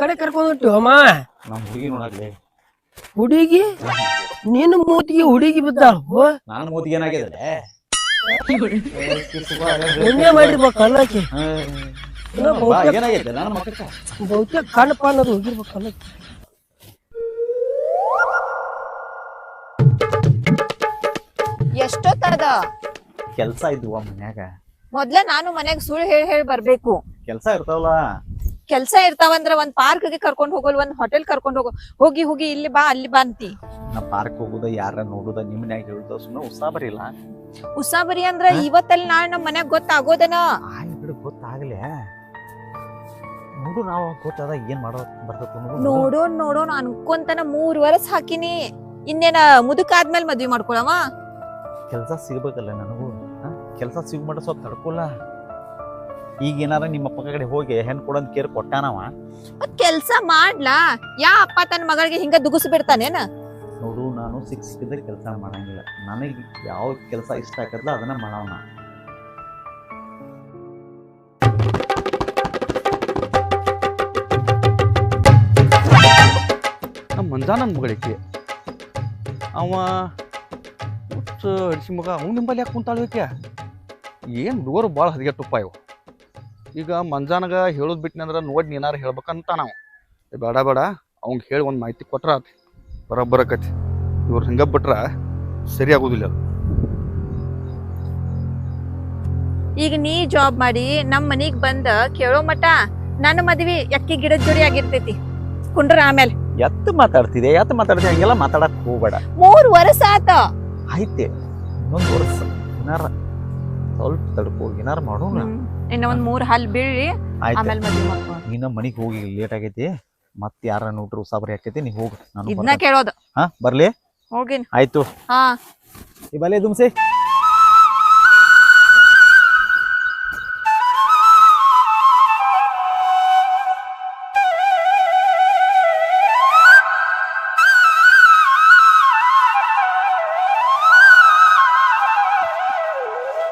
ಕಡೆ ಕರ್ಕೊಂಡು ಹೊಂಟಿವ ಅಮ್ಮ? ನಮ್ಮ ಹುಡುಗಿ ನೋಡಕ್ಲಿ ಹುಡುಗಿ? ನಿನ್ನ ಮೂತಿಗೆ ಹುಡುಗಿ ಬಿದ್ದಾಳ. ನಾನು ಮೂತಿಗೆ ಏನಾಗಿದೆ ಎಣ್ಣೆ ಮಾಡಿರ್ಬೇಕು ಅನ್ನಕ್ಕೆ ಏನಾಗೈತೆ ನನ್ನ ಮಕ್ಕಕ್ಕ. ಬಹುತೇಕ ಕಣ್ಣಪ್ಪ ಅನ್ನೋದು ಹೋಗಿರ್ಬೇಕು ಅನ್ನಕ್ಕೆ ಎಷ್ಟೊತ್ತದ? ಕೆಲ್ಸ ಇದ್ವು ಮನ್ಯಾಗ. ಮೊದ್ಲ ನಾನು ಮನ್ಯಾಗ ಸುಳ್ಳು ಹೇಳಿ ಹೇಳಿ ಬರ್ಬೇಕು. ಕೆಲ್ಸ ಇರ್ತಾವಲ್ಲ. ಕೆಲ್ಸ ಇರ್ತಾವಂದ್ರ ಒಂದ್ ಪಾರ್ಕ್ಗೆ ಕರ್ಕೊಂಡ್ ಹೋಗಲ್ ಒಂದ್ ಹೋಟೆಲ್ ಕರ್ಕೊಂಡ್ ಹೋಗೋ. ಹೋಗಿ ಹೋಗಿ ಇಲ್ಲಿ ಬಾ ಅಲ್ಲಿ ಬಾ ಅಂತಿ. ನಾ ಪಾರ್ಕ್ ಹೋಗುದ ಯಾರ ನೋಡುದ ನಿಮ್ ಮನ್ಯಾಗ ಹೇಳುದ ಸುಮ್ಮನೆ ಉತ್ಸಾಹ ಬರಿಲ್ಲ ಉಸಾಬರಿ ಅಂದ್ರ ಇವತ್ತಲ್ಲಿ ನಾಳೆ ನಮ್ ಮನ್ಯಾಗ ಗೊತ್ತಾಗೋದನ? ಆಯ್ ಬಿಡು ಗೊತ್ತಾಗ್ಲೆ. ನೋಡು ನಾವು ಗೊತ್ತಾದ ಏನ್ ಮಾಡೋ ಬರ್ತದ ನೋಡೋಣ ನೋಡೋಣ ಅನ್ಕೊಂತನ ಮೂರ್ ವರ್ಷ ಹಾಕಿನಿ. ಇನ್ನೇನ ಮುದುಕ ಆದ್ಮೇಲೆ ಮದ್ವಿ ಮಾಡ್ಕೊಳವಾ? ಕೆಲ್ಸ ಸಿಗ್ಬೇಕಲ್ಲ ನನಗೂ ಕೆಲ್ಸ ಸಿಗ್ ಮಾಡ ಸ್ವಲ್ಪ ತಡ್ಕೊಲ್ಲ ಈಗ ಏನಾರ ನಿಮ್ಮ ಅಪ್ಪ ಕಡೆ ಹೋಗಿ ಹೆಣ್ ಕೊಡೋದ್ ಕೇರ್ ಕೊಟ್ಟಾನವ? ಕೆಲ್ಸ ಮಾಡ್ಲಾ? ಯಾ ಅಪ್ಪ ತನ್ನ ಮಗಳಿಗೆ ಹಿಂಗ ದುಗುಸ್ ಬಿಡ್ತಾನೇನ ನೋಡು ನಾನು ಸಿಕ್ಸ್ ಇದ್ರೆ ಕೆಲಸ ಮಾಡಂಗಿಲ್ಲ. ನನಗೆ ಯಾವ ಕೆಲಸ ಇಷ್ಟ ಆಗತ್ತಲ್ಲ ಅದನ್ನ ಮಾಡೋಣ ನಮ್ಮ ಮಂಜಾನನ್ ಮಗಳಿಕೆ ಅವ ಹುಚ್ಚ ಹಡಿಸಿ ಮಗ ಅವ್ನು ನಿಂಬಲ್ಲಿ ಯಾಕೆ ಕುಂತಾಳು ಈಕೆ ಏನು ಹುಡುಗರು ಭಾಳ ಹದಗೆಟ್ಟುಪ್ಪ ಇವು. ಈಗ ಮಂಜಾನಗ ಹೇಳೋದು ಬಿಟ್ನಿ ಅಂದ್ರೆ ನೋಡಿ ನೀನಾರು ಹೇಳ್ಬೇಕಂತ ನಾವು. ಬೇಡ ಬೇಡ. ಅವ್ನಿಗೆ ಹೇಳಿ ಒಂದು ಮಾಹಿತಿ ಕೊಟ್ರ ಆತ್. ಬರೋಬ್ಬರಕತಿ ಇವ್ರು ಹಿಂಗೆ ಬಿಟ್ರ ಸರಿ ಆಗೋದಿಲ್ಲ ಅದು. ಈಗ ನೀ ಜಾಬ್ ಮಾಡಿ ನಮ್ಮ ಮನೆಗೆ ಬಂದ ಕೇಳೋ ಮಟ ನನ್ನ ಮದ್ವಿ ಎಕ್ಕಿ ಗಿಡದ ಜೋಡಿ ಆಗಿರ್ತೈತಿ. ಕುಂಡ್ರ ಆಮೇಲೆ. ಎತ್ತು ಮಾತಾಡ್ತಿದೆ ಎತ್ತು ಮಾತಾಡ್ತಿದೆ ಹಂಗೆಲ್ಲ ಮಾತಾಡಕ್ ಹೋಗ್ಬೇಡ. ಮೂರ್ ವರ್ಷ ಆತ. ಆಯ್ತೆ. ಇನ್ನೊಂದು ವರ್ಷ ಏನಾರ ಸ್ವಲ್ಪ ತಡ್ಕೋ ಏನಾರ ಮಾಡೋಣ. ಇನ್ನ ಒಂದ್ ಮೂರ್ ಹಲ್ ಬೀಳಿ ಆಯ್ತು ಆಮೇಲೆ ಮದ್ವೆ ಮಾಡ್ಕೊ. ನೀನ ಮನಿಗ್ ಹೋಗಿ ಲೇಟ್ ಆಗೈತಿ ಮತ್ತೆ ಯಾರ ನೋಡ್ರು ಸಾಬರಿ ಹಾಕೈತಿ ನೀ ಹೋಗ್ ನಾನು ಇದನ್ನ. ಕೇಳೋದು. ಹಾ ಬರ್ಲಿ? ಹೋಗಿನ್. ಆಯ್ತು. ಹಾ. ಈ ಬಲೆ ದುಮ್ಸೆ.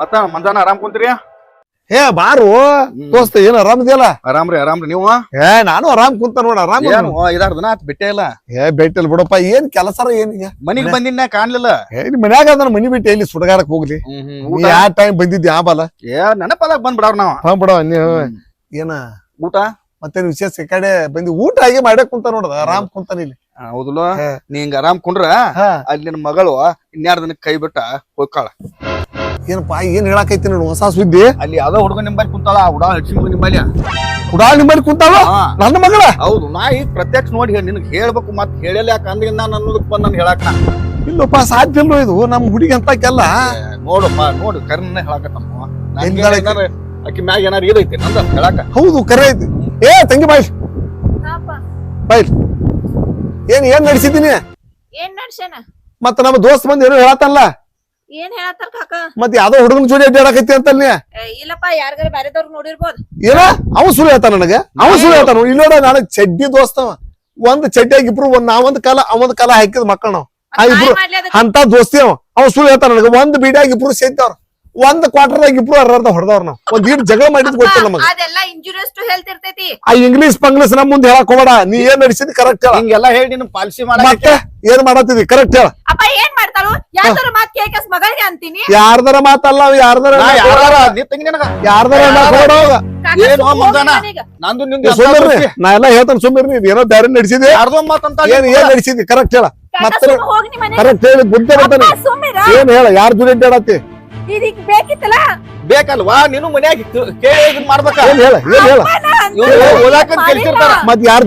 ಮತ್ತ ಮಂಜಾನ ಆರಾಮ್ ಕುಂತೀರಿ? ಏ ಬಾರು. ದೋಸ್ತ ಏನ್ ಆರಾಮದಿಯಲ್ಲ ಆರಾಮ್ರಿ ಆರಾಮ್ರಿ ನೀವು? ಏ ನಾನು ಆರಾಮ್ ಕುಂತ ನೋಡ ಆರಾಮ್ ಏನು ಐದಾರು ದಿನ ಆತ್ ಬಿಟ್ಟೇ ಇಲ್ಲ? ಏ ಬೆಟ್ಟಲ್ ಬಿಡಪ್ಪ ಏನ್ ಕೆಲಸರ ಏನಿಗೆ ಮನಿಗ್ ಬಂದಿನ ಕಾಣ್ಲಿಲ್ಲ? ಏ ನಿಮ್ ಮನ್ಯಾಗ ಅದನ್ನ ಮನಿ ಬಿಟ್ಟೆ ಇಲ್ಲಿ ಸುಡಗಾಡಕ್ ಹೋಗ್ಲಿ? ಯಾ ಟೈಮ್ ಬಂದಿದ್ದಿ ಆ ಬಾಲ? ಏ ನೆನಪದಾಗ ಬಂದ್ ಬಿಡವ್ರ ನಾವ್. ಹಾ ಬಿಡವ ನೀವು ಏನ? ಊಟ? ಮತ್ತೇನ್ ವಿಶೇಷ ಈ ಕಡೆ ಬಂದಿ ಊಟ ಆಗಿ ಮಾಡಕ್ ಕುಂತ ನೋಡದ ಆರಾಮ್ ಕುಂತಾನ ಇಲ್ಲಿ. ಹೌದಲ್ಲ? ಹಾ. ನೀ ಹಿಂಗ ಆರಾಮ್ ಕುಂಡ್ರ ಅಲ್ಲಿ ನಿನ್ ಮಗಳು ಇನ್ಯಾರ ಕೈ ಬಿಟ್ಟ ಹೋಗ್ಕಾಳ. ಏನಪ್ಪ ಏನ್ ಹೇಳಕೈತಿ ನೋಡು ಹೊಸ ಸುದ್ದಿ? ಅಲ್ಲಿ ಯಾವ್ದೋ ಹುಡುಗ ನಿಂಬಲ್ಲಿ ಕುಂತಾಳ ಆ ಹುಡ ಹಚ್ಚಿ ಮಗ ನಿಂಬಲ್ಲಿ. ಹುಡಾ ನಿಂಬಲ್ಲಿ ಕುಂತಾಳ? ನನ್ನ ಮಗಳ? ಹೌದು ನಾ ಈಗ ಪ್ರತ್ಯಕ್ಷ ನೋಡಿ ಹೇಳಿ ನಿನಗೆ ಹೇಳ್ಬೇಕು ಮತ್ತೆ ಹೇಳಲ್ಲ ಯಾಕ ಅಂದಿಲ್ಲ ನಾನು ಅನ್ನೋದಕ್ಕೆ ಬಂದ್ ನಾನು ಹೇಳಾಕ. ಇಲ್ಲಪ್ಪ ಸಾಧ್ಯ ಇಲ್ಲ ಇದು? ನಮ್ ಹುಡುಗಿ ಅಂತಕ್ಕೆಲ್ಲ? ನೋಡಪ್ಪ ನೋಡು ಕರ್ನ ಹೇಳಾಕತ್ತಮ್ಮ. ಅಕ್ಕಿ ಮ್ಯಾಗ ಏನಾರು ಇದೈತಿ ನಂದ ಹೇಳಾಕ. ಹೌದು ಕರೆ ಐತಿ. ಏ ತಂಗಿ ಬಾಯ್. ಬಾಯ್. ಏನ್ ಏನ್ ನಡೆಸಿದ್ದೀನಿ ಏನ್ ನಡ್ಸೇನ ಮತ್ತ ನಮ್ಮ ದೋಸ್ತ್ ಬಂದ್ ಏನೋ ಹೇಳತ್ತಲ್ಲ ಏನ್ ಹೇಳತ್ತಾರ ಕಾಕ? ಮತ್ ಯಾವ್ದೋ ಹುಡುಗನ ಜೋಡಿ ಅಡ್ಡಾಡಕೈತಿ ಅಂತಲ್ ನೀ? ಏ, ಇಲ್ಲಪ್ಪ ಯಾರ್ಗಾರ ಬ್ಯಾರೇದವ್ರ ನೋಡಿರ್ಬೋದು. ಏನ? ಅವ ಸುಳ್ಳು ಹೇಳ್ತಾನ ನನಗೆ? ಅವ ಸುಳ್ಳು ಹೇಳ್ತಾನ ಇಲ್ಲಿ ನೋಡ ನಾನು ಚಡ್ಡಿ ದೋಸ್ತವ ಒಂದ್ ಚಡ್ಡಿಯಾಗಿ ಇಬ್ರು ಒಂದ್ ನಾವೊಂದ್ ಕಾಲ ಅವಂದ್ ಕಾಲ ಹಾಕಿದ ಮಕ್ಕಳ ನಾವು. ಆ ಮತ್ತ್ ಇಬ್ರು ಮಾಡ್ಲಿ ಅದಕ್ಕೆ? ಅಂತ ದೋಸ್ತಿ ಅವ. ಅವ ಸುಳ್ಳು ಹೇಳ್ತಾನ ನನಗೆ. ಒಂದ್ ಬೀಡಾಗಿ ಇಬ್ರು ಸೇರ್ತವ್ರ ಒಂದ್ ಕ್ವಾರ್ಟರ್ದಾಗ ಇಬ್ರು ಅರ್ಧ ಹೊಡೆದವ್ರ ನಾವು. ಒಂದ್ ಈಡ್ ಜಗಳ ಮಾಡಿದ್ ಗೊತ್ತಿಲ್ಲ ನಮಗ. ಅದೆಲ್ಲ ಇಂಜುರಿಯಸ್ ಟು ಹೆಲ್ತ್ ಇರ್ತೈತಿ. ಆ ಇಂಗ್ಲಿಷ್ ಪಂಗ್ಲಿಷ್ ನಮ್ ಮುಂದೆ ಹೇಳಕ್ ಹೋಗಬೇಡ. ನೀ ಏನ್ ನಡೆಸಿದ್ ಕರೆಕ್ಟ್ ಹೇಳ. ಹಿಂಗೆಲ್ಲ ಹೇಳಿ ನೀನು ಪಾಲಿಸಿ ಮತ್ತೆ ಏನ್ ಮಾಡತ್ತಿದಿ? ಕರೆಕ್ಟ್ ಹೇಳ. ಅಪ್ಪ ಏನ್ ಮಾಡ್ತಾಳು? ಯಾವ್ದಾರ ಮಾತ್ ಕೇಳ್ಕಸ್ ಮಗಳಿಗೆ ಅಂತೀನಿ. ಯಾರ್ದಾರ ಮಾತಲ್ಲ ಅವ್ ಯಾರ್ದಾರ ನನಗ? ಯಾರ್ದಾರ ಹೋಗ ಕಾಕ ಏನು ಸುಮ್ನೆ ಮಂಜಾನ? ಹೋಗಿ ನನಗ. ನಂದು ನಿಂದು ಸುಮ್ಮನೆ ನಾ ಎಲ್ಲಾ ಹೇಳ್ತಾನೆ ಸುಮ್ಮನೆ ನೀವ್ ಏನೋ ಬ್ಯಾರೆ ನಡೆಸಿದೆ? ಯಾರ್ದೋ ಮಾತಂತ ಏನ್ ಏನ್ ನಡೆಸಿದಿ? ಕರೆಕ್ಟ್ ಹೇಳ. ಕಾಕ ಮತ್ತೆ ಸುಮ್ನೆ ಹೋಗ್ ನೀ ಮನೆಗೆ. ಕರೆಕ್ಟ್ ಹೇಳಿ ಬುದ್ಧಿ ಬರ್ತಾನೆ. ಏನ್ ಹೇಳ? ಯಾರ್ ಜೋಡಿ ಅಡ್ಡಾಡತ್ತಿ ಇದೀಗ ಬೇಕಿತ್ತಲ್ಲ? ಬೇಕಲ್ವಾ? ನೀನು ಮನ್ಯಾಗ ಕೇಳಿ ಇದನ್ ಮಾಡ್ಬೇಕ? ಏನ್ ಹೇಳ ಏನ್ ಹೇಳ? ಅಪ್ಪ, ನಾ ಅಂತೀನಿ. ಇವ್ರು ಓದಾಕಂತ ಕಲ್ಸಿರ್ತಾರ ಮತ್ ಯಾರ್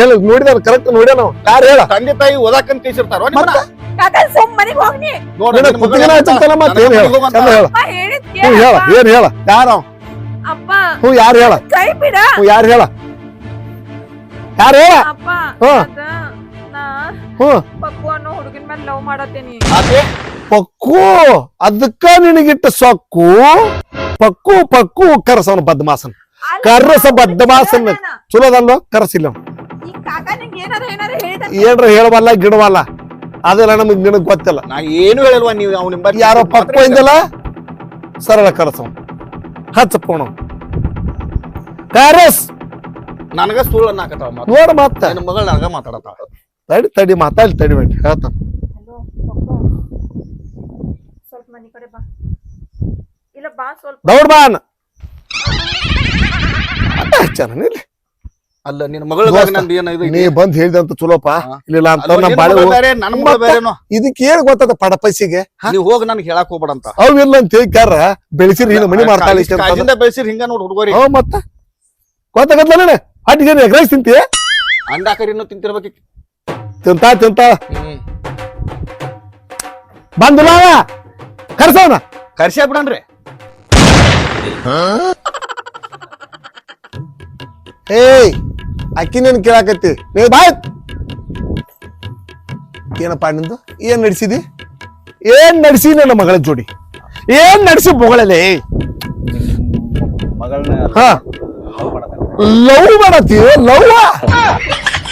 ಹೇಳ ನೋಡಿದಾರ ಕರೆಕ್ಟ್ ನೋಡ್ಯ ನಾವು? ಹೇಳು ಹೇಳ? ತಂದೆ ತಾಯಿ ಓದಾಕಂತ ಕಲ್ಸಿರ್ತಾರ ಮತ್ತೆ? ಕಾಕ ಸುಮ್ ಮನೆಗ್ ಹೋಗ್ನಿ. ನೋಡು, ನಿನ್ನ ನಿನ್ನ ಮಗಳು ಕುತ್ತಿಗೆನ ಹಚ್ಚಂತಾನ ಮತ್ ಏನ್ ಹೇಳ. ಹೇಳ. ಹೇಳ. ಏನ್ ಹೇಳ? ಯಾರ? ಅಪ್ಪ. ಹ್ಞೂ ಯಾರು ಹೇಳ? ಕೈ ಬಿಡ. ಹ್ಞೂ ಯಾರ್ ಹೇಳ? ಯಾರ್ ಹೇಳ? ಅಪ್ಪ ಹ್ಞೂ. ನಾ ಹ್ಞೂ. ಪಕ್ಕು ಅನ್ನೋ ಹುಡುಗಿನ ಮೇಲೆ ಲವ್ ಮಾಡತ್ತೇನಿ. ಪಕ್ಕು ಅದಕ್ಕ ನಿನಗಿಟ್ಟ ಸೊಕ್ಕು ಪಕ್ಕು ಪಕ್ಕು ಕರಸವನ ಬದ್ಮಾಸನ್. ಕರ್ರಸ ಬದ್ಮಾಸನ್. ಚಲೋದಲ್ವ? ಕರಸಿಲ್ಲ ಅವ್ನು. ಈ ಕಾಕ ನಿಂಗೆ ಏನಾರ ಹೇಳವಲ್ಲ ಗಿಡವಲ್ಲ? ಅದೆಲ್ಲ ನಮಗ್ ನಿನಗ್ ಗೊತ್ತಿಲ್ಲ. ನಾ ಏನು ಹೇಳಿಲ್ವಾ ನೀವು ಅವ್ನ ನಿಂಬಲ್ಲಿ? ಯಾರೋ ಪಕ್ಕು ಇಂದಲ್ಲ ಸರಳ ಕರ್ಸವ ಹಚ್ಚ ಪೋಣ ಕರಸ್ ನನಗ ಸುಳ್ಳು ಅನ್ನಕತ್ತಾವ ಮಾತು ನೋಡ ಮತ್ತ. ನನ್ನ ಮಗಳು ನನಗ ಮಾತಾಡತ್ತಾಳ. ತಡಿ ತಡಿ ಮಾತಾಡಿ ತಡಿ ಬೇಡಿ ಹೇಳ್ತಾನ ಸ್ವಲ್ಪ ಮನಿ ಕಡೆ ಬಾ ಇಲ್ಲ ಬಾ ಸ್ವಲ್ಪ ದೌಡ್ ಬಾ ಅನ್ನ ಅಟ್ಟ ಅಲ್ಲ ನಿನ್ನ ಮಗಳ ನಂದು ಏನು ಇದು ನೀ ಬಂದ್ ಹೇಳಿದಂತ ಚಲೋಪ. ಇಲ್ಲ ಅಂತ ನಮ್ಮ ಬಾಳೆ ಮಗಳು ಬೇರೆ ನನ್ನ ಮಗಳು ಬೇರೆನೋ. ಇದಕ್ಕೆ ಏನ್ ಗೊತ್ತದ ಪಡಪಸಿಗೆ ನೀ ಹೋಗಿ ನನಗೆ ಹೇಳಕ್ ಹೋಗ್ಬೇಡ ಅಂತ ಅವ್ ಇಲ್ಲ ಅಂತ ಹೇಳ್ಕಾರ ಬೆಳೆಸಿರಿ ಹಿಂಗ ಮನಿ ಮಾಡ್ತಾಳೆ. ಕಾಜಿಂದ ಬೆಳೆಸಿರ್ ಹಿಂಗ ನೋಡ್ ಹುಡುಗರಿ. ಹ್ಞೂ ಮತ್ತ? ಗೊತ್ತಾಗತ್ಲ ನೀನು ಹಟ್ಟಿಗೆ ಎಗ್ ರೈಸ್ ತಿಂತೀಯ ಅಂಡಾ ಕರಿನೂ ತಿಂತಿರ್ಬೇಕು. ತಿಂತಾ ತಿಂತಾ. ಬಂದಿಲ್ಲ ಅವ ಕರ್ಸವನ ಕರ್ಸ್ಯಾ ಬಿಡನ್ರಿ ಏಯ್ ಅಕ್ಕಿ ನೀನ್ ಕೇಳಾಕತ್ತಿ. ನೀ ಬಾಯ್. ಏನಪ್ಪ ನಿಂದು? ಏನ್ ನಡೆಸಿದಿ? ಏನ್ ನಡೆಸಿ ನನ್ನ ಮಗಳ ಜೋಡಿ? ಏನ್ ನಡೆಸಿ ಬೊಗಳಲೆ? ಹಾ. ಲವ್ ಮಾಡತ್ತಿ. ಲವ್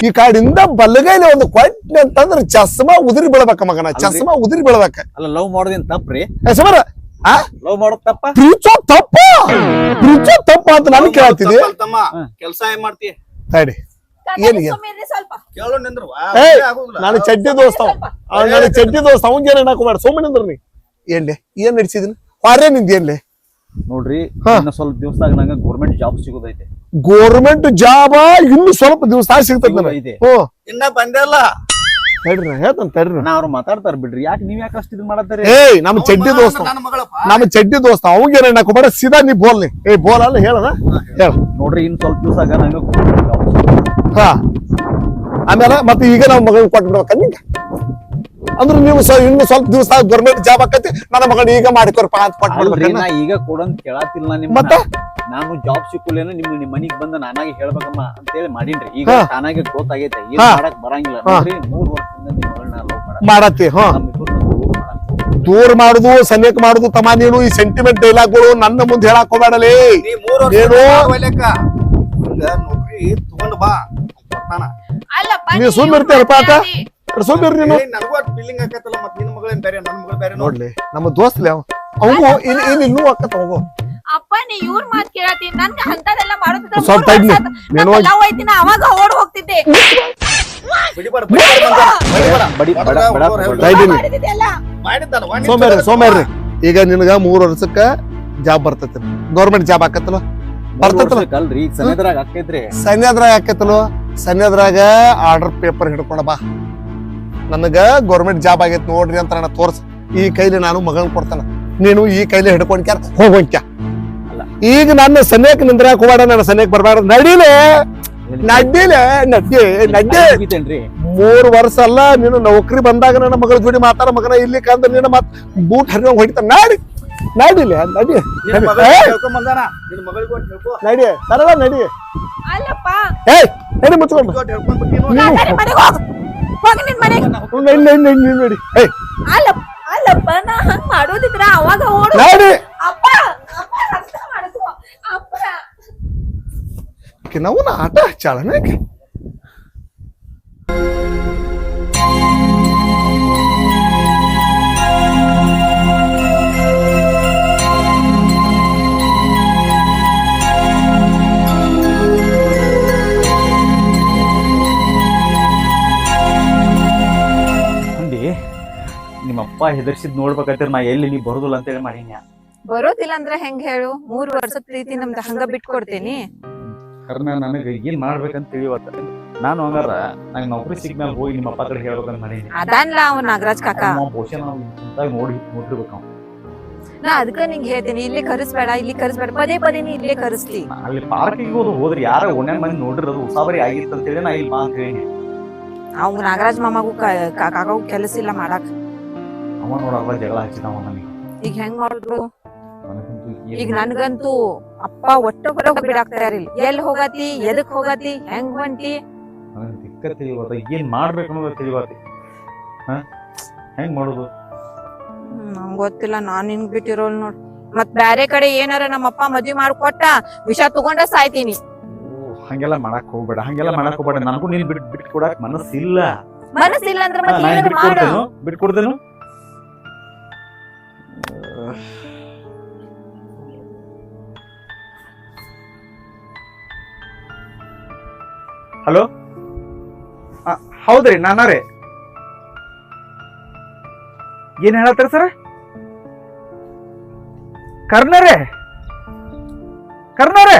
ಈ ಕಾಡಿಂದ ಬಲಗೈಲಿ ಒಂದು ಕೊಟ್ಟೆ ಅಂತಂದ್ರೆ ಚಸ್ಮಾ ಉದುರಿ ಬೀಳ್ಬೇಕ ಮಗನ ಚಸ್ಮಾ ಉದುರಿ ಬೀಳ್ಬೇಕ. ಅಲ್ಲ ಲವ್ ಮಾಡೋದೇನ್ ತಪ್ಪ್ರಿ? ಸಮರ. ಆ ಲವ್ ಮಾಡೋದ್ ತಪ್ಪ? ಪ್ರೀಚೋ ತಪ್ಪ. ಪ್ರೀಚೋ ತಪ್ಪ ಅಂತ ನಾನು ಕೇಳ್ತಿದ್ದೆ. ತಮ್ಮ ಕೆಲಸ ಏನ್ ಮಾಡ್ತಿ ತಡಿ. ಏನ್ ಕೇಳೋ ನಿಂದ್ರು. ಏಯ್ ನಾನು ಚಡ್ಡಿ ದೋಸ್ತ ಅವ್. ನನಗೆ ಚಡ್ಡಿ ದೋಸ್ತ ಅವಂಗೆ ಏನ್ ಹಾಕೋಬೇಡ ಸುಮ್ಮನೆ ನಿಂದ್ರು ನೀ. ಏನ್ಲೆ? ಏನ್ ನಡ್ಸಿದಿನ? ಹೊರೇ ನಿಂದ ಏನ್ಲೆ? ನೋಡ್ರಿ ಹಾ. ಇನ್ನ ಸ್ವಲ್ಪ ದಿವಸದಾಗ ನಂಗ ಗೌರ್ಮೆಂಟ್ ಜಾಬ್ ಸಿಗೋದೈತೆ. ಗೋರ್ಮೆಂಟ್ ಜಾಬ ಇನ್ನು ಸ್ವಲ್ಪ ದಿವಸ ಸಿಗ್ತದ ನನಗೆ. ಇನ್ನ ಬಂದಲ್ಲ. ತಡ್ರಿ ಹೇಳ್ತಾನೆ ತಡ್ರಿ. ನಾ ಅವ್ರು ಮಾತಾಡ್ತಾರ ಬಿಡ್ರಿ. ಯಾಕೆ ನೀವ್ ಯಾಕೆ ಅಷ್ಟು ಇದು ಮಾಡತ್ತೀರಿ? ಏಯ್ ನಮ್ಮ ಚಡ್ಡಿ ದೋಸ್ತ. ನನ್ನ ಮಗಳಪ್ಪ ನಮ್ಮ ಚಡ್ಡಿ ದೋಸ್ತ ಅವಂಗೆ ಏನ್ ಹಾಕೋಬೇಡ ಸೀದಾ ನೀ ಬೋಲ್ನಿ ಏ ಬೋಲ್ ಅಲ್ಲ ಹೇಳದ ಹೇಳ. ನೋಡ್ರಿ ಇನ್ ಸ್ವಲ್ಪ ದಿವಸ ಹಾ. ಆಮೇಲೆ ಮತ್ತೆ ಈಗ ನಾವು ಮಗನ್ ಕೊಟ್ಟು ಬಿಡ್ಬೇಕ ನಿಂಗೆ? ಅಂದ್ರೆ ನೀವು ಇನ್ನು ಸ್ವಲ್ಪ ದಿವಸ ಗೌರ್ಮೆಂಟ್ ಜಾಬ್ ಆಕತಿ ನನ್ನ ಮಗಳನ್ನ ಈಗ ಮಾಡಿಕೊರಪ್ಪ ಅಂತ ಕೊಟ್ಟು ಈಗ ಕೊಡಂತ ಕೇಳತ್ತಿಲ್ಲ ನಿಮ್ಮ ಮತ್ತೆ? ನಾನು ಜಾಬ್ ಸಿಕ್ಕುಲೇನ ನಿಮ್ ನಿಮ್ ಮನಿಗ್ ಬಂದ ನಾನಾಗಿ ಹೇಳ್ಬೇಕಮ್ಮ ಅಂತ ಹೇಳಿ ಮಾಡಿನ್ರಿ. ಈಗ. ತಾನಾಗೆ ಗೊತ್ತಾಗೈತೆ ಏನ್. ಮಾಡಕ್ ಬರಂಗಿಲ್ಲ. ನೋಡ್ರಿ ಮೂರ್ ವರ್ಷದಿಂದ ನಿಮ್ಮ ಮಾಡತ್ತಿ ಹಾ. ದೂರ ಮಾಡುದು ಸನ್ಯಕ್ ಮಾಡುದು ತಮ್ಮ ನೀನು ಈ ಸೆಂಟಿಮೆಂಟ್ ಡೈಲಾಗ್ಗಳು ನನ್ನ ಮುಂದೆ ಹೇಳಕ್ ಹೋಗ್ಬೇಡಲಿ. ಹಿಂಗ ನೌಕರಿ ತಗೊಂಡ್ ಬಾ ಕೊಡ್ತಾನ. ಅಲ್ಲಪ್ಪ ನೀ ಸುಮ್ ಆತ. ನೀನು. ನನಗೂ ಫೀಲಿಂಗ್ ಆಕತ್ತಲ್ಲ ಮತ್ ನಿನ್ ಮಗಳೇನ್ ಬೇರೆ ನನ್ ಮಗಳು ಬೇರೆ ನೋಡ್ಲಿ ನಮ್ಮ ದೋಸ್ತ್ಲೆ ಅವ. ಅವನು ಇಲ್ಲಿ ಇನ್ನೂ ಅಪ್ಪ ನೀ ಇವ್ರ ಮಾತ್ ಕೇಳತಿ ನನ್ಗೆ ಅಂತದೆಲ್ಲ ಮಾಡೋದಿದ್ರೆ ಸ್ವಲ್ಪ ಮೂರ್ ತಡ್ಲಿ. ವರ್ಷ ಆತು. ನೀನು ನಂಗೆ love ಐತಿ, ನಾ ಅವಾಗ ಓಡ್ ಹೋಗ್ತಿದ್ದೆ. ಬಡಿ ಬಡ ಬಡ ಬಡ ಸೋಮ್ಯಾರಿ ಈಗ ನಿನಗ ಮೂರ್ ವರ್ಷಕ್ಕ ಜಾಬ್ ಬರ್ತೈತಿ ಗೌರ್ಮೆಂಟ್ ಜಾಬ್ ಆಕತ್ತಲ್ಲ? ಬರ್ತೈತಲ್ಲ? ಅಲ್ರಿ ಸೈನ್ಯದ್ರಾಗ ಆಕೈತ್ರಿ. ಸನ್ಯಾದ್ರಾಗ ಸನ್ಯಾದ್ರಾಗ ಆರ್ಡರ್ ಪೇಪರ್ ಹಿಡ್ಕೊಂಡ ಬಾ. ನನಗ ಗೌರ್ಮೆಂಟ್ ಜಾಬ್ ಆಗೈತಿ ನೋಡ್ರಿ ಅಂತ ನನ್ನ ತೋರ್ಸ. ಈ ಕೈಲಿ ನಾನು ಮಗಳನ್ನ ಕೊಡ್ತಾನ. ನೀನು ಈ ಕೈಲಿ ಹಿಡ್ಕೊಂಡ್ಕ್ಯಾರ? ಹೋಗೋಂಕ್ಯ. ಈಗ ನನ್ನ ಸನ್ಯಕ್ ನಿಂದ್ರಾಕ ಹೋಗಾಡ ನನ್ನ ಸನ್ಯಕ್ ಬರ್ಬಾರ್ದು ನಡೀಲೆ? ನಡ್ಡಿಲೆ ನಡ್ಡಿ ನಡ್ಡಿ ಮೂರ್ ವರ್ಷ ಅಲ್ಲ ನೀನು ನೌಕರಿ ಬಂದಾಗ ನನ್ನ ಮಗಳ ಜೋಡಿ ಮಾತಾಡ ಮಗನ ಇಲ್ಲಿ ಕಂದ ನಿನ್ನ ಮತ್ ಬೂಟ್ ಹರಿದ ಹೊಡಿತ ನಾಡಿ ನಡಿಲೆ ನಡಿ. ನಿನ್ ನಡಿ. ನಡಿ ಸರಳ ನಡಿ. ಅಲ್ಲಪ್ಪ. ಏಯ್ ನಡಿ ಮುಚ್ಕೊಂಡು. ನಡಿ. ಏಯ್. ಅಲ್ಲಪ್ಪ ಅಲ್ಲಪ್ಪ ನಾ ಹಂಗ್ ಮಾಡೋದಿದ್ರ? ಅವಾಗ ಓಡು. ನಡಿ. ಅಪ್ಪ ಅಪ್ಪ ಅರ್ಥ ಅಪ್ಪ. ನಾವು ಆಟ ಚಾಳನ ನಿಮ್ಮಪ್ಪ ಹೆದರ್ಸಿದ್ ನೋಡ್ಬೇಕಾದ್ರೆ ನಾ ಎಲ್ಲಿ ನೀ ಅಂತ ಹೇಳಿ ಮಾಡೀನಿ ಬರೋದಿಲ್ಲ ಅಂದ್ರೆ ಹೆಂಗ್ ಹೇಳು? ಮೂರು ವರ್ಷದ ಪ್ರೀತಿ ನಮ್ದು ಹಂಗ ಬಿಟ್ಕೊಡ್ತೇನಿ. ಕರ್ನ ನನಗೆ ಏನ್ ಮಾಡ್ಬೇಕಂತ ತಿಳಿವತ್ತ ನಾನು ಹಂಗಾರ ನಂಗೆ ನೌಕರಿ ಸಿಗ್ಮೇಲೆ ಹೋಗಿ ನಿಮ್ಮ ಅಪ್ಪ ಕಡೆ ಹೇಳ್ಬೇಕಂತ ಮಾಡೀನಿ. ಅದನ್ಲ ಅವ್ ನಾಗರಾಜ್ ಕಾಕ? ಬಹುಶಃ ನಾವು ಇಂತಾಗ್ ನೋಡಿ ನೋಡಿರ್ಬೇಕು ಅವ್ನು. ನಾ ಅದಕ್ಕ ನಿಂಗೆ ಹೇಳ್ತೀನಿ ಇಲ್ಲಿ ಕರೆಸ್ಬೇಡ ಇಲ್ಲಿ ಕರೆಸ್ಬೇಡ ಪದೇ ಪದೇ ನೀ ಇಲ್ಲೇ ಕರೆಸ್ತಿ. ಅಲ್ಲಿ ಪಾರ್ಕಿಗೆ ಹೋದ್ರು ಹೋದ್ರೆ ಯಾರ ಒಣೆ ಮಂದಿ ನೋಡಿರೋದು ಉಸಾಬರಿ ಆಗಿತ್ತು ಅಂತ ಹೇಳಿ ನಾ ಇಲ್ಲಿ ಬಾ ಅಂತ ಹೇಳಿ ಅವ್ ನಾಗರಾಜ್ ಮಾಮಗೂ ಕಾಕಾಗೂ ಕೆಲಸ ಇಲ್ಲ ಮಾಡಾಕ್. ಅವ ನೋಡಪ್ಪ ಜಗಳ ಹಚ್ಚಿದವ ನನಗೆ ಈಗ ಹೆಂಗ್ ಮಾಡುದು ಈಗ ನನ್ಗಂತೂ ಅಪ್ಪ ಒಟ್ಟು ಹೊರ ಬಿಡಾಕ್ತಾ ಇರಲಿಲ್ಲ ಎಲ್ಲಿ ಹೋಗತಿ ಎದಕ್ ಹೋಗತಿ ಹೆಂಗ್ ಹೊಂಟಿ? ನನಗೆ ದಿಕ್ಕ ತಿಳಿವತ್ತ ಏನ್ ಮಾಡ್ಬೇಕು ಅನ್ನೋದು ತಿಳಿವತ್ತಿ ಹಾ? ಹೆಂಗ್ ಮಾಡೋದು? ನಂಗ್ ಗೊತ್ತಿಲ್ಲ ನಾನ್ ನಿನ್ಗ್ ಬಿಟ್ಟಿರೋಲ್ ನೋಡ್. ಮತ್ ಬ್ಯಾರೆ ಕಡೆ ಏನಾರ ನಮ್ಮಪ್ಪ ಮದ್ವಿ ಮಾಡ್ಕೊಟ್ಟ ವಿಷ ತಗೊಂಡ ಸಾಯ್ತೀನಿ. ಹಂಗೆಲ್ಲ ಮಾಡಕ್ ಹೋಗ್ಬೇಡ ಹಂಗೆಲ್ಲ ಮಾಡಕ್ ಹೋಗ್ಬೇಡ. ನನಗೂ ನೀನ್ ಬಿಟ್ ಬಿಟ್ ಕೊಡಕ್ ಮನಸ್ಸಿಲ್ಲ. ಮನಸ್ಸಿಲ್ಲ ಅಂದ್ರೆ ಬಿಟ್ಕೊಡ್ತೇನು? ಬಿಟ್ಕೊಡ್ತೇನು? ಹಲೋ? ಹೌದ್ರಿ ನಾನ ರೀ. ಏನ್ ಹೇಳತ್ತೀರ ಸರ್? ಕರ್ನರೆ ಕರ್ನರೆ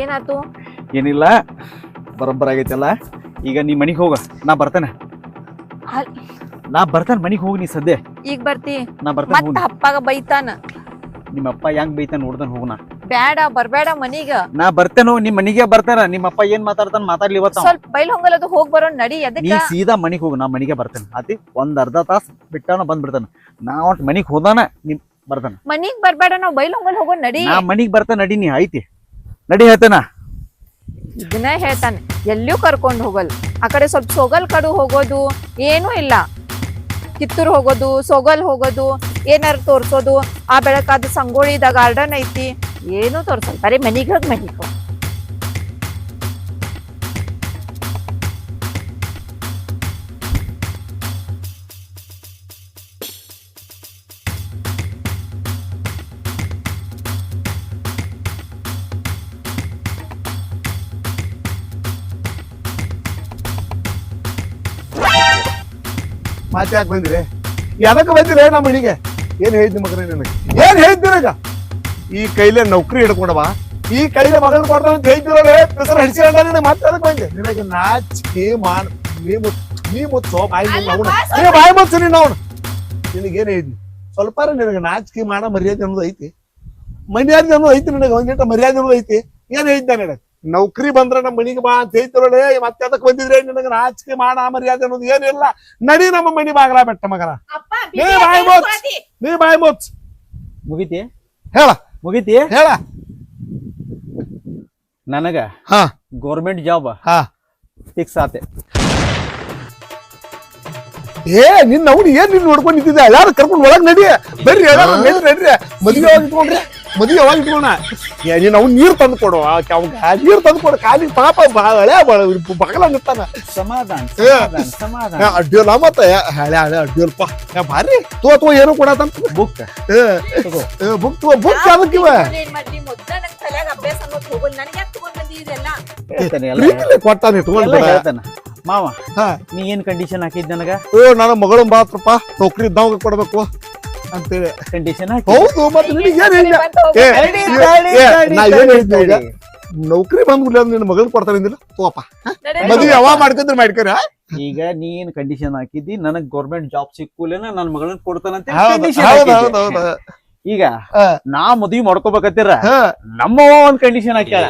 ಏನಾತು ಏನಿಲ್ಲ ಬರೋಬ್ಬರ ಆಗೈತಲ್ಲ. ಈಗ ನೀ ಮನಿಗೆ ಹೋಗ ನಾ ಬರ್ತೇನೆ. ನಾ ಬರ್ತೇನೆ ಮನಿಗೆ ಹೋಗಿ ನೀ ಸದ್ಯ. ಈಗ ಬರ್ತಿ. ನಾ ಬರ್ತೇನೆ ಅಪ್ಪಾಗ ಹಪ್ಪಾಗ ಬೈತಾನ. ನಿಮ್ಮ ಅಪ್ಪ ಹೆಂಗ್ ಬೈತಾನ ನೋಡ್ದನ್ ಹೋಗ ಬ್ಯಾಡ ಬರ್ಬೇಡ ಮನೀಗ. ನಾ ಬರ್ತೇನೋ ನಿಮ್ ಮನಿಗೆ ಬರ್ತಾರ ನಿಮ್ಮ ಅಪ್ಪ ಏನ್ ಮಾತಾಡ್ತಾನ ಮಾತಾಡ್ಲಿ ಇವತ್ತ ಅವ. ಸ್ವಲ್ಪ ಬೈಲ್ ಹೊಂಗಲದು ಹೋಗ್ ಬರೋ ನಡಿ ನೀ ಸೀದಾ ಮನಿಗ್ ಹೋಗು ನಾ ಮನಿಗೆ ಬರ್ತೇನೆ. ಆತಿ ಒಂದ್ ಅರ್ಧ ತಾಸ್ ಬಿಟ್ಟಾನ ಬಂದ್ಬಿಡ್ತಾನ. ನಾ ಒಟ್ ಮನಿಗ್ ಹೋದಾನ ನಿಮ್ ಬರ್ತಾನ. ಮನಿಗ್ ಬರ್ಬೇಡ ನಾವ್ ಬೈಲ್ ಹೊಂಗಲ್ ಹೋಗೋ ನಡಿ. ನಾ ಮನಿಗ್ ಬರ್ತಾನ ನಡಿ ನೀ ಐತಿ ನಡಿ ಹೇಳ್ತೇನ. ಇದನ್ನ ಹೇಳ್ತಾನೆ ಎಲ್ಲೂ ಕರ್ಕೊಂಡು ಹೋಗಲ್ ಆ ಕಡೆ ಸ್ವಲ್ಪ ಸೊಗಲ್ ಕಡು ಹೋಗೋದು ಏನೂ ಇಲ್ಲ. ಕಿತ್ತೂರ್ ಹೋಗೋದು, ಸೊಗಲ್ ಹೋಗೋದು, ಏನಾರು ತೋರಿಸೋದು, ಆ ಬೆಳಕಾದ ಸಂಗೊಳ್ಳಿದ ಗಾರ್ಡನ್ ಐತಿ, ಏನೂ ತೋರಿಸಲ್ಲ. ಬರೀ ಮನೆಗೆ ಹೋಗಿ ಮನೆಗೆ ಹೋಗ್ ಮಾತೆ ಯಾಕೆ ಬಂದಿರಿ? ಎದಕ್ಕೆ ಬಂದಿರಿ ನಮ್ಮ ಮನಿಗೆ? ಏನ್ ಹೇಳಿದ್ ಮಗನ ನಿನಗೆ? ಏನ್ ಹೇಳಿದ್ದೀರಾಗ ಈ ಕೈಲೇ ನೌಕರಿ ಹಿಡ್ಕೊಂಡವ ಈ ಕೈಲೇ ಮಗನ ಕೊಡ್ತಾನೆ ಅಂತ ಹೇಳ್ತಿರೋರೆ ಹೆಸರು ಹಡಿಸಿಕೊಂಡ ನಿನಗೆ ಮತ್ತೆ ಅದಕ್ಕೆ ಬಂದೆ? ನಿನಗೆ ನಾಚಿಕೆ ಮಾಡ್ ನೀ ಮುತ್ ನೀ ಮುಚ್ಚೋ ಬಾಯಿ ಅವ್ನ ನೀ ಬಾಯಿ ಮುಚ್ಚು ನೀನು ಅವನು ನಿನಗೆ ಏನ್ ಹೇಳಿದ್ನಿ? ಸ್ವಲ್ಪ ನಿನಗೆ ನಾಚಿಕೆ ಮಾಡ ಮರ್ಯಾದೆ ಅನ್ನೋದು ಐತಿ. ಮರ್ಯಾದೆ ಅನ್ನೋದು ಐತಿ ನಿನಗೆ ಒಂದಿಟ್ಟ ಮರ್ಯಾದೆ ಅನ್ನೋದು ಐತಿ. ಏನ್ ಹೇಳಿದ್ದ ನಿನಗೆ ನೌಕರಿ ಬಂದ್ರೆ ನಮ್ಮ ಮನಿಗೆ ಬಾ ಅಂತ ಹೇಳ್ತಿರೋಳೆ ಮತ್ತೆ ಅದಕ್ಕೆ ಬಂದಿದ್ರೆ? ನಿನಗೆ ನಾಚಿಕೆ ಮಾಡ ಮರ್ಯಾದೆ ಅನ್ನೋದು ಏನಿಲ್ಲ ನಡಿ ನಮ್ಮ ಮನಿ ಬಾಗಲ ಬೆಟ್ಟ ಮಗನ. ನೀ ಬಾಯ್ ಮೋಚ್ ನೀ ಬಾಯಿ ಮೋಚ್ ಮುಗಿತಿ? ಹೇಳ. ಮುಗಿತಿ? ಹೇಳ. ನನಗ ಹಾ. ಗೌರ್ಮೆಂಟ್ ಜಾಬ್ ಹಾ. ಫಿಕ್ಸ್ ಆತೆ. ಏ ನಿನ್ನ ಅವ್ನು ಏನ್ ನಿನ್ ನೋಡ್ಕೊಂಡ್ ನಿಂತಿದ್ದೆ ಯಾರು ಕರ್ಕೊಂಡು ಒಳಗ್ ನಡಿ. ಬರ್ರಿ ಎಲ್ಲಾರು ನಡ್ರಿ ನಡ್ರಿ. ಮದುವೆ ಮದುವೆ ಯಾವಾಗ ಇಟ್ಕೊಂಡ ನೀನು ಅವ್ನ್ ನೀರ್ ತಂದು ಕೊಡು. ಅವಾಗ ನೀರ್ ತಂದು ಕೊಡು. ಕಾಲಿಗೆ ಪಾಪ ಹಳೆ ಬಗಲ ನಿಂತಾನ. ಸಮಾಧಾನ. ಸಮಾಧಾನ ಅಡ್ಡಿಯಲ್ಲ ಮತ್ತ. ಏ, ಹಳೆ ಹಳೆ ಅಡ್ಡಿಯಲ್ಪ. ಯಾ ಭಾರಿ ತೋ ತೋ ಏನು ಕೊಡತಂತ ಬುಕ್. ಬುಕ್ ತೋ ಬುಕ್ ಅದಕ್ಕಿವ ಕೊಟ್ಟಾನ ಇಟ್ಕೊಂಡ್ ಮಾವ ಹಾ. ನೀ ಏನ್ ಕಂಡೀಷನ್ ಹಾಕಿದ್ ನನಗ? ಓ ನನ್ನ ಮಗಳು ಬಾತ್ರಪ್ಪ. ನೌಕರಿ ಇದ್ದವಾಗ ಕೊಡ್ಬೇಕು. ಅಂತೇಳಿ ಕಂಡೀಷನ್ ಹೌದು ಮತ್ತೆ ನಾ ಏನ್ ಈಗ? ನೌಕರಿ ಬಂದ್ಬಿಡ್ಲಿ ಅಂದ್ರೆ ನಿನ್ನ ಮಗನ್ ಕೊಡ್ತಾನೆ ಅಂದಿಲ್ಲ? ತೋಪ. ಮದುವೆ ಯಾವಾಗ ಮಾಡ್ಕೊಂಡ್ರೆ ಮಾಡ್ಕೊರ ಈಗ ನೀ ಏನ್ ಕಂಡೀಷನ್ ಹಾಕಿದ್ದಿ ನನಗ್ ಗೌರ್ಮೆಂಟ್ ಜಾಬ್ ಸಿಕ್ಕೂಲೇನ ನನ್ನ ಮಗಳನ್ನ ಕೊಡ್ತಾನಂತ ಹೌದು ಹೌದು ಹೌದು ಹೌದು. ಈಗ. ನಾ ಮದ್ವಿ ಮಾಡ್ಕೋಬೇಕತ್ತೀರ ನಮ್ಮವ ನಮ್ಮವ್ವ ಒಂದ್ ಕಂಡೀಷನ್ ಹಾಕ್ಯಾಳ.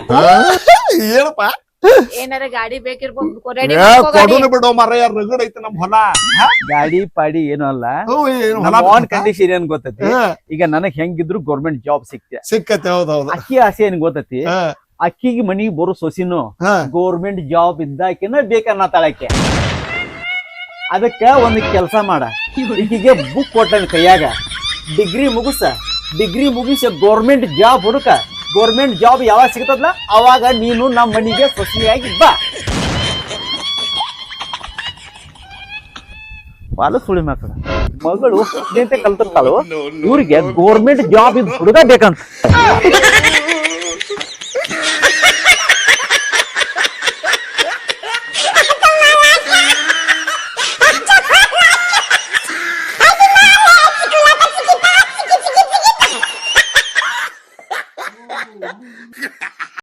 ಏನಪ್ಪ ಏನಾರ ಗಾಡಿ ಬೇಕಿರ್ಬೋದು ರೆಡಿ ಏ, ಕೊಡುನು ಬಿಡೋ ಮರ ಯಾರು ರಗಡ್ ಐತೆ ನಮ್ ಹೊಲ. ಗಾಡಿ ಪಾಡಿ ಏನು ಅಲ್ಲ. ಆನ್ ಕಂಡೀಷನ್ ಏನ್ ಗೊತ್ತೈತಿ? ಈಗ ನನಗ್ ಹೆಂಗಿದ್ರು ಗೌರ್ಮೆಂಟ್ ಜಾಬ್ ಸಿಕ್ತೆ. ಸಿಕ್ಕತ್ತೆ ಹೌದು ಹೌದು. ಅಕ್ಕಿ ಆಸೆ ಏನ್ ಗೊತ್ತೈತಿ? ಅಕ್ಕಿಗೆ ಮನಿಗೆ ಬರೋ ಸೊಸಿನು. Government job ಇದ್ದಾಕಿನ ಬೇಕನ್ನ ತಳಕ್ಕೆ. ಅದಕ್ಕ ಒಂದ್ ಕೆಲಸ ಮಾಡ. ಈಕಿಗೆ ಬುಕ್ ಕೊಟ್ಟ ಕೈಯಾಗ. ಡಿಗ್ರಿ ಮುಗಿಸ. ಡಿಗ್ರಿ ಮುಗಿಸ ಗೌರ್ಮೆಂಟ್ ಜಾಬ್ ಹುಡುಕ. ಗೌರ್ಮೆಂಟ್ ಜಾಬ್ ಯಾವಾಗ ಸಿಗ್ತದಲ್ಲ ಅವಾಗ ನೀನು ನಮ್ಮ ಮನೆಗೆ ಸೊಸಿಯಾಗಿ ಬಾ. ಬಾಲ ಸುಳಿ ಮಾತಾಡ. ಮಗಳು ಕಲ್ತಿರ್ತಾಳು? ಇವ್ರಿಗೆ ಗೌರ್ಮೆಂಟ್ ಜಾಬ್ ಇದು ಹುಡುಗ ಬೇಕಂತ.